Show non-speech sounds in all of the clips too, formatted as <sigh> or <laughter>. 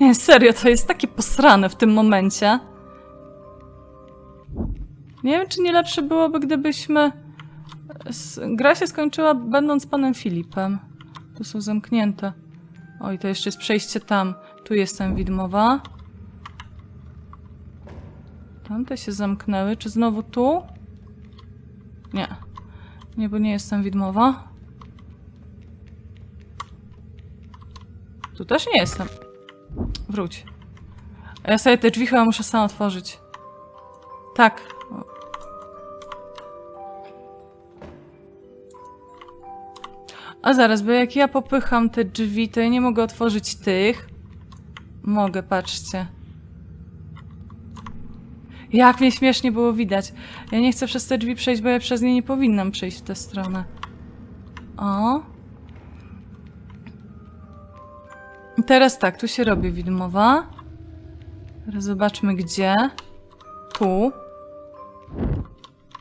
Nie, serio, to jest takie posrane w tym momencie. Nie wiem, czy nie lepsze byłoby, gdybyśmy... Gra się skończyła będąc panem Filipem. Tu są zamknięte. Oj, to jeszcze jest przejście tam. Tu jestem widmowa. Tamte się zamknęły. Czy znowu tu? Nie. Nie, bo nie jestem widmowa. Tu też nie jestem. Wróć. Ja sobie te drzwi chyba muszę sama otworzyć. Tak. A zaraz, bo jak ja popycham te drzwi, to ja nie mogę otworzyć tych. Mogę, patrzcie. Jak mnie śmiesznie było widać. Ja nie chcę przez te drzwi przejść, bo ja przez nie nie powinnam przejść w tę stronę. O. Teraz tak, tu się robi widmowa. Teraz zobaczmy gdzie. Tu.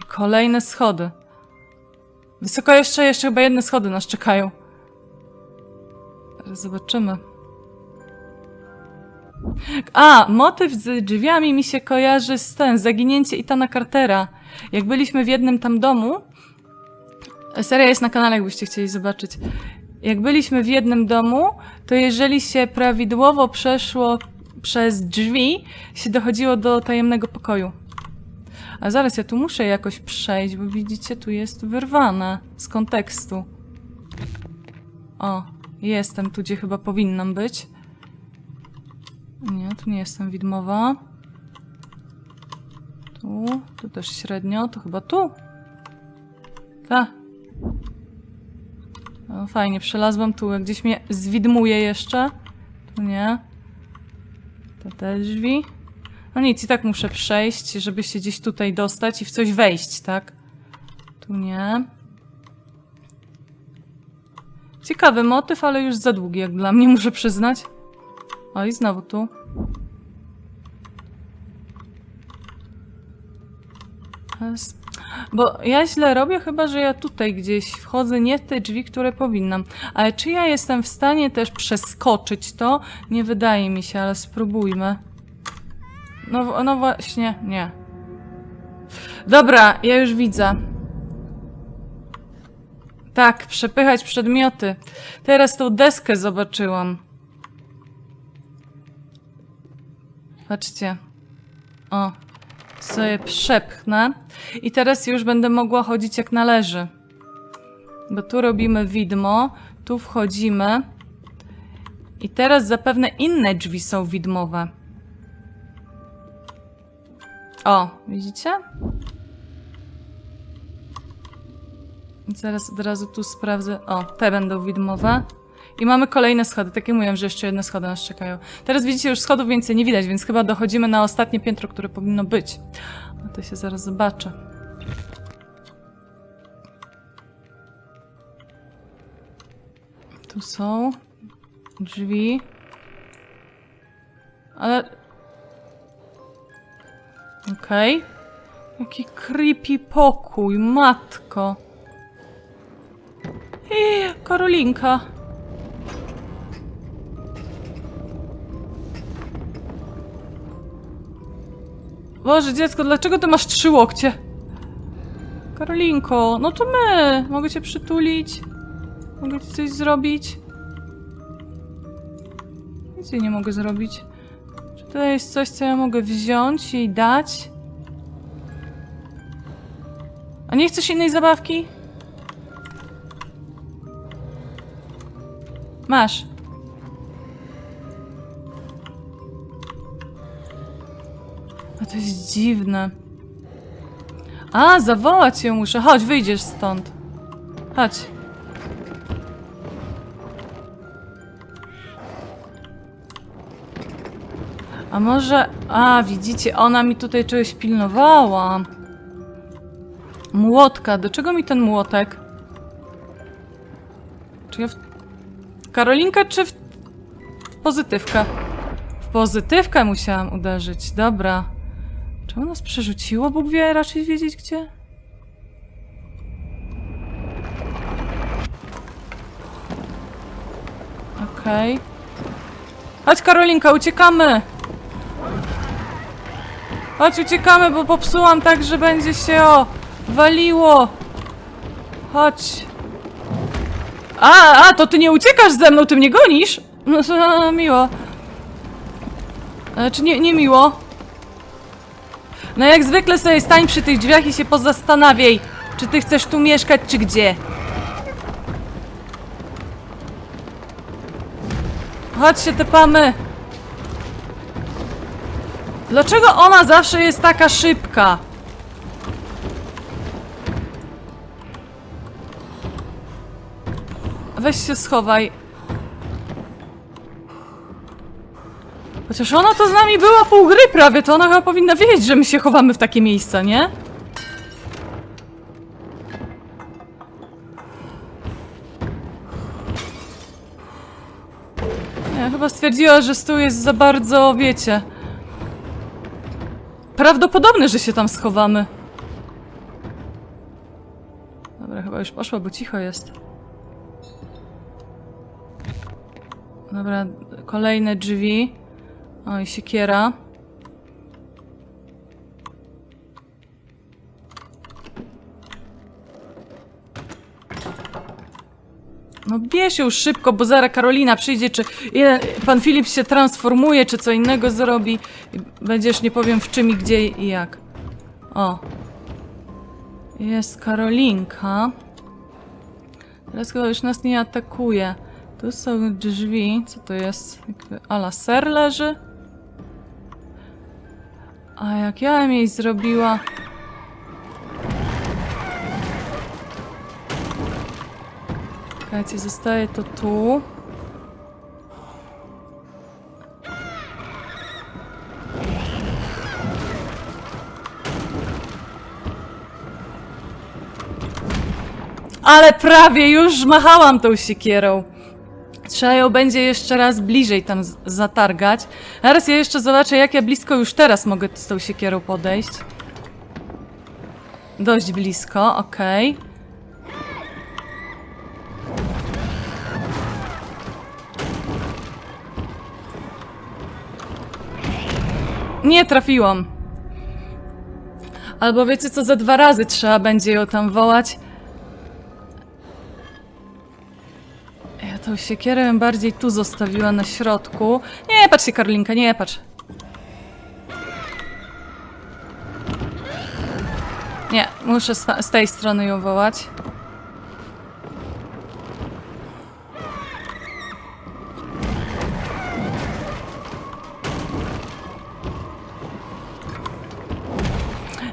I kolejne schody. Wysoko jeszcze, jeszcze chyba jedne schody nas czekają. Teraz zobaczymy. A, motyw z drzwiami mi się kojarzy z ten, zaginięcie Itana Cartera. Jak byliśmy w jednym tam domu, seria jest na kanale, jakbyście chcieli zobaczyć. Jak byliśmy w jednym domu, to jeżeli się prawidłowo przeszło przez drzwi, się dochodziło do tajemnego pokoju. A zaraz, ja tu muszę jakoś przejść, bo widzicie, tu jest wyrwane z kontekstu. O, jestem tu, gdzie chyba powinnam być. Nie, tu nie jestem widmowa. Tu, tu też średnio, to chyba tu. Ta. No fajnie, przelazłam tu, jak gdzieś mnie zwidmuje jeszcze. Tu nie. To te drzwi. No nic, i tak muszę przejść, żeby się gdzieś tutaj dostać i w coś wejść, tak? Tu nie. Ciekawy motyw, ale już za długi, jak dla mnie, <laughs> muszę przyznać. O, i znowu tu. Jest- Bo ja źle robię, chyba że ja tutaj gdzieś wchodzę, nie w te drzwi, które powinnam. Ale czy ja jestem w stanie też przeskoczyć to? Nie wydaje mi się, ale spróbujmy. No, no właśnie, nie. Dobra, ja już widzę. Tak, przepychać przedmioty. Teraz tą deskę zobaczyłam. Patrzcie. O, sobie przepchnę. I teraz już będę mogła chodzić jak należy. Bo tu robimy widmo, tu wchodzimy. I teraz zapewne inne drzwi są widmowe. O, widzicie? Zaraz od razu tu sprawdzę. O, te będą widmowe. I mamy kolejne schody. Tak jak mówiłem, że jeszcze jedne schody nas czekają. Teraz widzicie, już schodów więcej nie widać, więc chyba dochodzimy na ostatnie piętro, które powinno być. No to się zaraz zobaczę. Tu są drzwi. Ale... Okej. Jaki creepy pokój, matko. Ej, Karolinka. Boże, dziecko, dlaczego ty masz trzy łokcie? Karolinko, no to my. Mogę cię przytulić? Mogę ci coś zrobić? Nic jej nie mogę zrobić. Czy to jest coś, co ja mogę wziąć i dać? A nie chcesz innej zabawki? Masz. To jest dziwne. A, zawołać ją muszę. Chodź, wyjdziesz stąd. Chodź. A może... A, widzicie, ona mi tutaj czegoś pilnowała. Młotka. Do czego mi ten młotek? Czy ja w... Karolinka, czy w... w pozytywkę? W pozytywkę musiałam uderzyć. Dobra. Czemu nas przerzuciło? Bóg wie raczej wiedzieć gdzie? Okej. Chodź Karolinka, uciekamy! Chodź, uciekamy, bo popsułam tak, że będzie się o waliło. Chodź. A, a, to ty nie uciekasz ze mną, ty mnie gonisz? No, to <laughs> miło. E, czy nie, nie miło? No jak zwykle sobie stań przy tych drzwiach i się pozastanawiaj, czy ty chcesz tu mieszkać, czy gdzie. Chodź się tepamy. Dlaczego ona zawsze jest taka szybka? Weź się schowaj. Chociaż ona to z nami była pół gry prawie, to ona chyba powinna wiedzieć, że my się chowamy w takie miejsca, nie? Nie, chyba stwierdziła, że stół jest za bardzo, wiecie... Prawdopodobne, że się tam schowamy. Dobra, chyba już poszła, bo cicho jest. Dobra, kolejne drzwi. Oj, siekiera. No bierz ją szybko, bo zaraz Karolina przyjdzie, czy ile- pan Filip się transformuje, czy co innego zrobi. Będziesz, nie powiem w czym i gdzie i jak. O. Jest Karolinka. Teraz chyba już nas nie atakuje. Tu są drzwi. Co to jest? Ala ser leży? A jak ja bym jej zrobiła... Czekajcie, zostaje to tu. Ale prawie już machałam tą siekierą. Trzeba ją będzie jeszcze raz bliżej tam zatargać. Teraz ja jeszcze zobaczę, jak ja blisko już teraz mogę z tą siekierą podejść. Dość blisko, okej. Nie trafiłam. Albo wiecie co, za dwa razy trzeba będzie ją tam wołać. Tą siekierę bym bardziej tu zostawiła na środku. Nie, patrz się, Karolinka, nie patrz. Nie, muszę z tej strony ją wołać.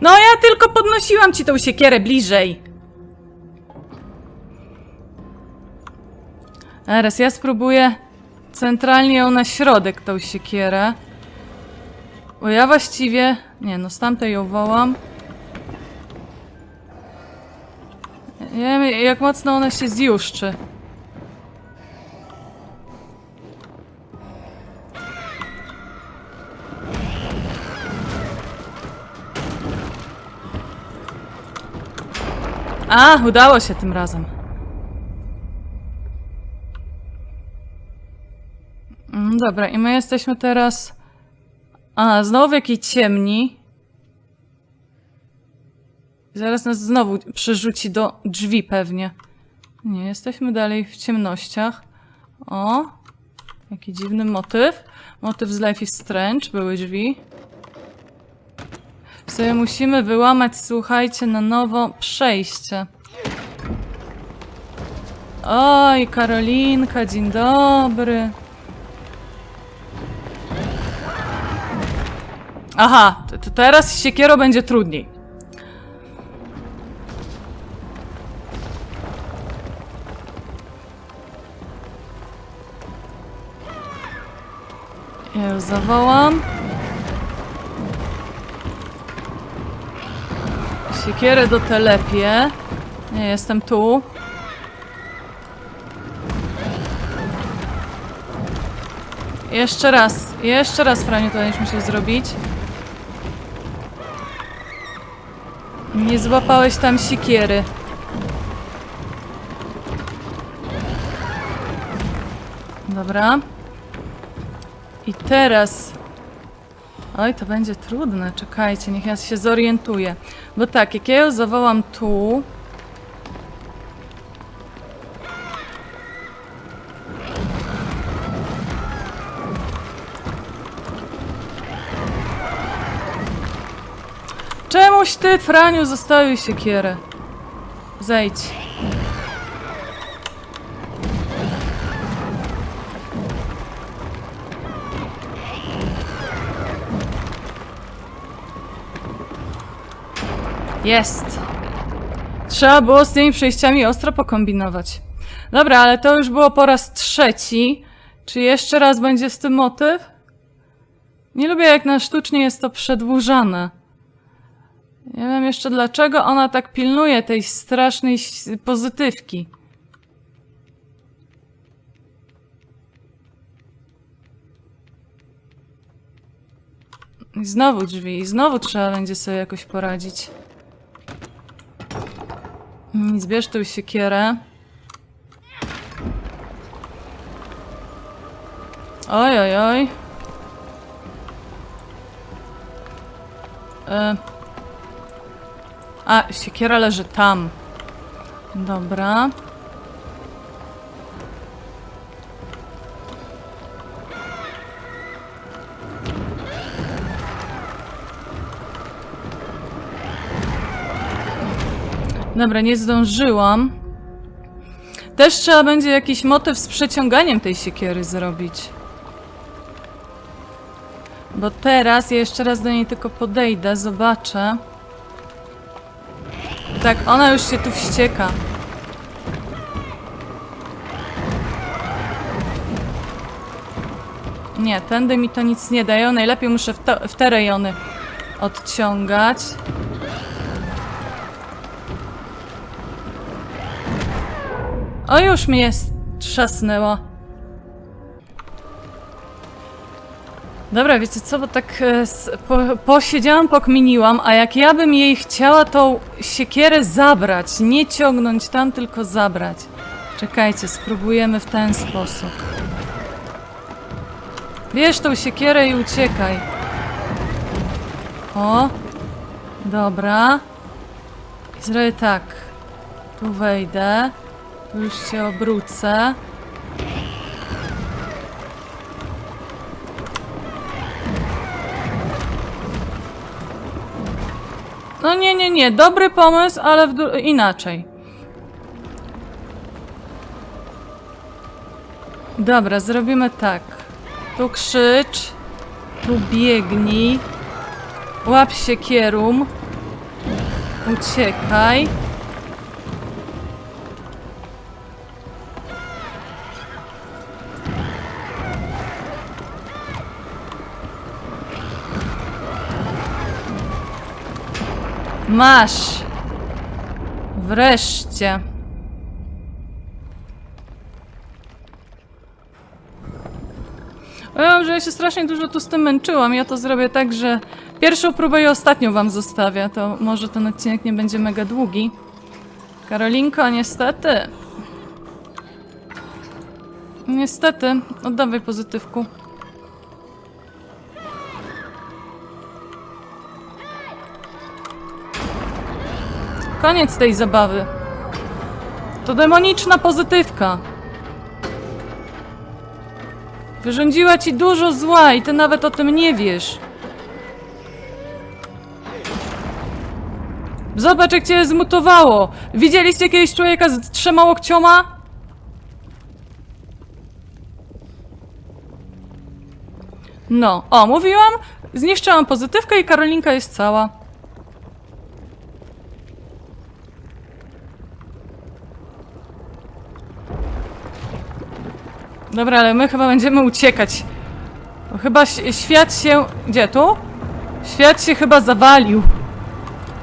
No ja tylko podnosiłam ci tą siekierę bliżej. Teraz ja spróbuję centralnie ją na środek tą siekierę. Bo ja właściwie... Nie no, z tamtej ją wołam. Nie wiem jak mocno ona się zjuszczy. A, udało się tym razem. Mm, Dobra, i my jesteśmy teraz. A, znowu w jakiej ciemni. Zaraz nas znowu przerzuci do drzwi pewnie. Nie, jesteśmy dalej w ciemnościach. O, jaki dziwny motyw. Motyw z Life is Strange, były drzwi. Sobie musimy wyłamać, słuchajcie, na nowo przejście. Oj, Karolinka, dzień dobry. Aha, to, teraz z będzie trudniej. Ja ją zawołam. Siekierę do telepie. Nie, jestem tu. Jeszcze raz, jeszcze raz, Franiu, to będziesz musiał zrobić. Nie złapałeś tam sikiery. Dobra. I teraz... Oj, to będzie trudne. Czekajcie, niech ja się zorientuję. Bo tak, jak ja ją zawołam tu... Czemuś ty, Franiu, zostawił siekierę? Zejdź. Jest. Trzeba było z tymi przejściami ostro pokombinować. Dobra, ale to już było po raz trzeci. Czy jeszcze raz będzie z tym motyw? Nie lubię, jak na sztucznie jest to przedłużane. Nie wiem jeszcze dlaczego ona tak pilnuje tej strasznej pozytywki. I znowu drzwi, i znowu trzeba będzie sobie jakoś poradzić. Nic, bierz tą siekierę. Oj, oj, oj. E. A, siekiera leży tam. Dobra. Dobra, nie zdążyłam. Też trzeba będzie jakiś motyw z przeciąganiem tej siekiery zrobić. Bo teraz ja jeszcze raz do niej tylko podejdę, zobaczę. Tak, ona już się tu wścieka. Nie, tędy mi to nic nie daje. Najlepiej muszę w, to, w te rejony odciągać. O, już mnie trzasnęło. Dobra, wiecie co, bo tak e, po, posiedziałam, pokminiłam, a jak ja bym jej chciała tą siekierę zabrać, nie ciągnąć tam, tylko zabrać. Czekajcie, spróbujemy w ten sposób. Bierz tą siekierę i uciekaj. O, dobra. I zrobię tak. Tu wejdę. Tu już się obrócę. No nie, nie, nie. Dobry pomysł, ale inaczej. Dobra, zrobimy tak. Tu krzycz. Tu biegnij. Łap się kierum. Uciekaj. Masz. Wreszcie. Powiem, że ja się strasznie dużo tu z tym męczyłam. Ja to zrobię tak, że pierwszą próbę i ostatnią wam zostawię. To może ten odcinek nie będzie mega długi. Karolinko, niestety. Niestety. Oddawaj pozytywku. Koniec tej zabawy. To demoniczna pozytywka. Wyrządziła ci dużo zła i ty nawet o tym nie wiesz. Zobacz, jak cię zmutowało. Widzieliście kiedyś człowieka z trzema łokcioma? No, o, mówiłam, zniszczyłam pozytywkę i Karolinka jest cała. Dobra, ale my chyba będziemy uciekać. Bo chyba świat się... Gdzie tu? Świat się chyba zawalił.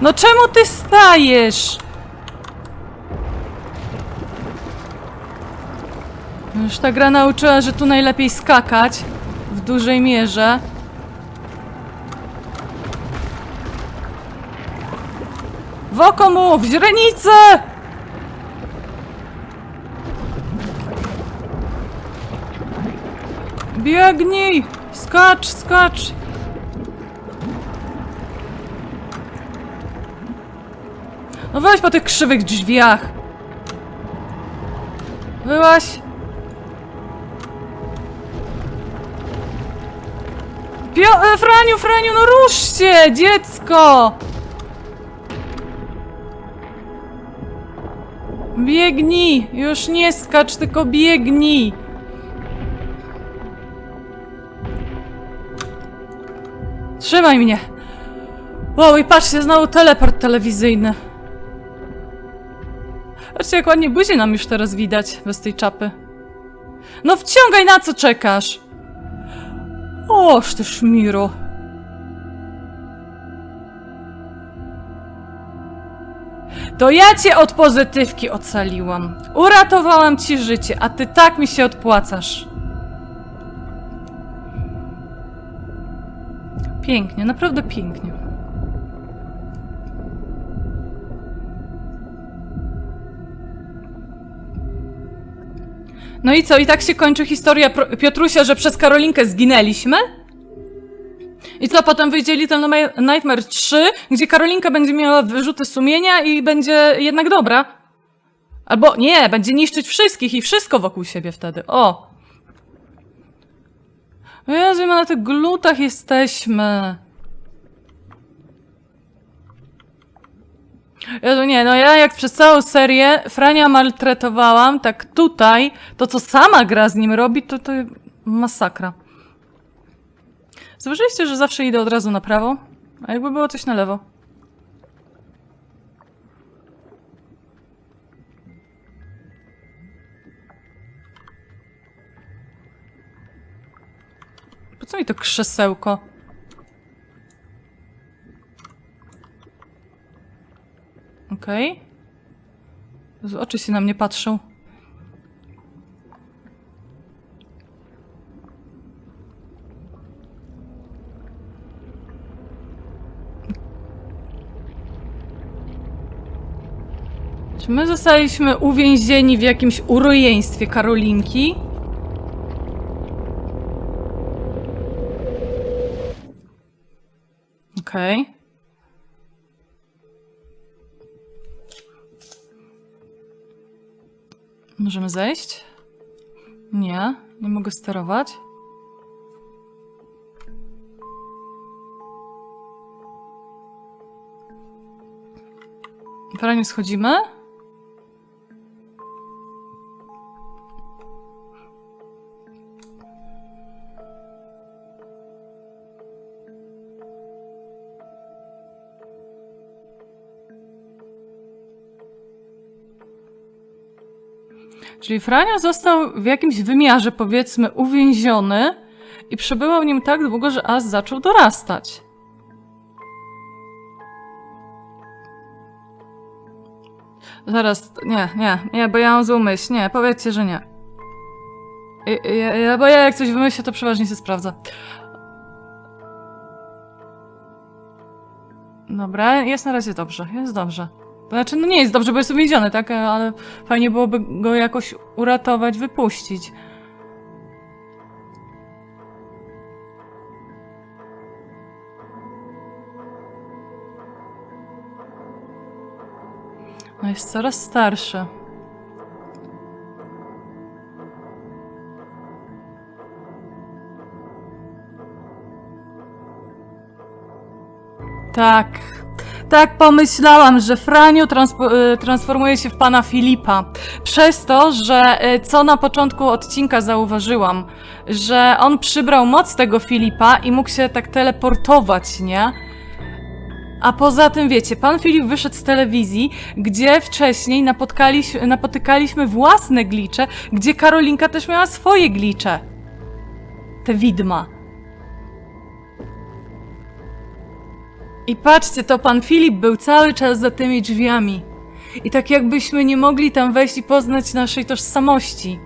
No czemu ty stajesz? Już ta gra nauczyła, że tu najlepiej skakać. W dużej mierze. W oko mu! W źrenicę! Biegnij! skacz, skacz! No weź po tych krzywych drzwiach. Byłaś? Pio e, Franiu, Franiu, no ruszcie, dziecko! Biegnij! Już nie skacz, tylko biegnij! Trzymaj mnie! Wow, i patrzcie, znowu teleport telewizyjny. Patrzcie, jak ładnie buzię nam już teraz widać, bez tej czapy. No wciągaj, na co czekasz? Oż ty szmiro. To ja cię od pozytywki ocaliłam. Uratowałam ci życie, a ty tak mi się odpłacasz. Pięknie, naprawdę pięknie. No i co, i tak się kończy historia Piotrusia, że przez Karolinkę zginęliśmy? I co, potem wyjdzie Little Nightma- Nightmare 3, gdzie Karolinka będzie miała wyrzuty sumienia i będzie jednak dobra? Albo nie, będzie niszczyć wszystkich i wszystko wokół siebie wtedy. O! Jezu, my na tych glutach jesteśmy. Jezu, nie, no ja jak przez całą serię Frania maltretowałam, tak tutaj, to co sama gra z nim robi, to to masakra. Zauważyliście, że zawsze idę od razu na prawo? A jakby było coś na lewo? Co mi to krzesełko? Okej. Jezu, Oczy się na mnie patrzą. Czy my zostaliśmy uwięzieni w jakimś urojeństwie Karolinki? Okej. Możemy zejść? Nie, nie mogę sterować. Fajnie schodzimy? Czyli Frania został w jakimś wymiarze, powiedzmy, uwięziony i przebywał w nim tak długo, że aż zaczął dorastać. Zaraz, nie, nie, nie, bo ja mam złą myśl. Nie, powiedzcie, że nie. Ja, ja, bo ja jak coś wymyślę, to przeważnie się sprawdza. Dobra, jest na razie dobrze, jest dobrze. Znaczy, no nie jest dobrze, bo jest uwięziony, tak? Ale fajnie byłoby go jakoś uratować, wypuścić. No jest coraz starszy. Tak. Tak pomyślałam, że Franiu y, transformuje się w pana Filipa. Przez to, że y, co na początku odcinka zauważyłam, że on przybrał moc tego Filipa i mógł się tak teleportować, nie? A poza tym, wiecie, pan Filip wyszedł z telewizji, gdzie wcześniej napotkaliś- napotykaliśmy własne glicze, gdzie Karolinka też miała swoje glicze. Te widma. I patrzcie, to pan Filip był cały czas za tymi drzwiami. I tak jakbyśmy nie mogli tam wejść i poznać naszej tożsamości.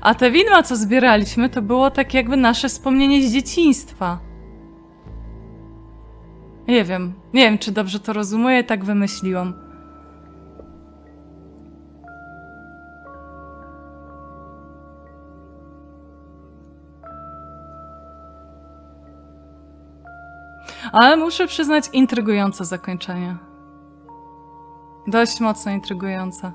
A te widma, co zbieraliśmy, to było tak jakby nasze wspomnienie z dzieciństwa. Nie wiem, nie wiem, czy dobrze to rozumuję, tak wymyśliłam. Ale muszę przyznać, intrygujące zakończenie. Dość mocno intrygujące.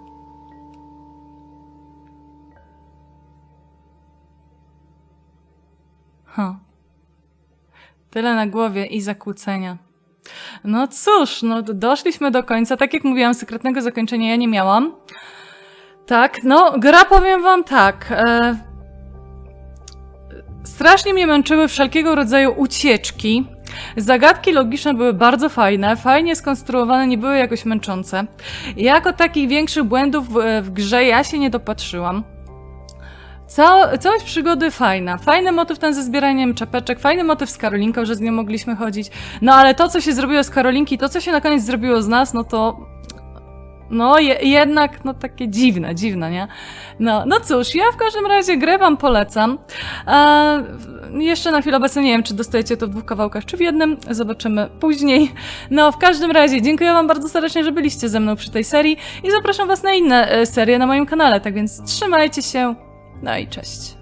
Ha. Tyle na głowie i zakłócenia. No cóż, no doszliśmy do końca. Tak jak mówiłam, sekretnego zakończenia ja nie miałam. Tak, no gra powiem wam tak. E, strasznie mnie męczyły wszelkiego rodzaju ucieczki. Zagadki logiczne były bardzo fajne, fajnie skonstruowane, nie były jakoś męczące. Jako takich większych błędów w, grze ja się nie dopatrzyłam. Cał, całość przygody fajna. Fajny motyw ten ze zbieraniem czapeczek, fajny motyw z Karolinką, że z nią mogliśmy chodzić. No ale to, co się zrobiło z Karolinki, to, co się na koniec zrobiło z nas, no to. No, je, jednak, no takie dziwne, dziwne, nie? No, no cóż, ja w każdym razie grę wam polecam. E, jeszcze na chwilę obecną nie wiem, czy dostajecie to w dwóch kawałkach, czy w jednym. Zobaczymy później. No, w każdym razie, dziękuję wam bardzo serdecznie, że byliście ze mną przy tej serii i zapraszam was na inne e, serie na moim kanale, tak więc trzymajcie się. No i cześć.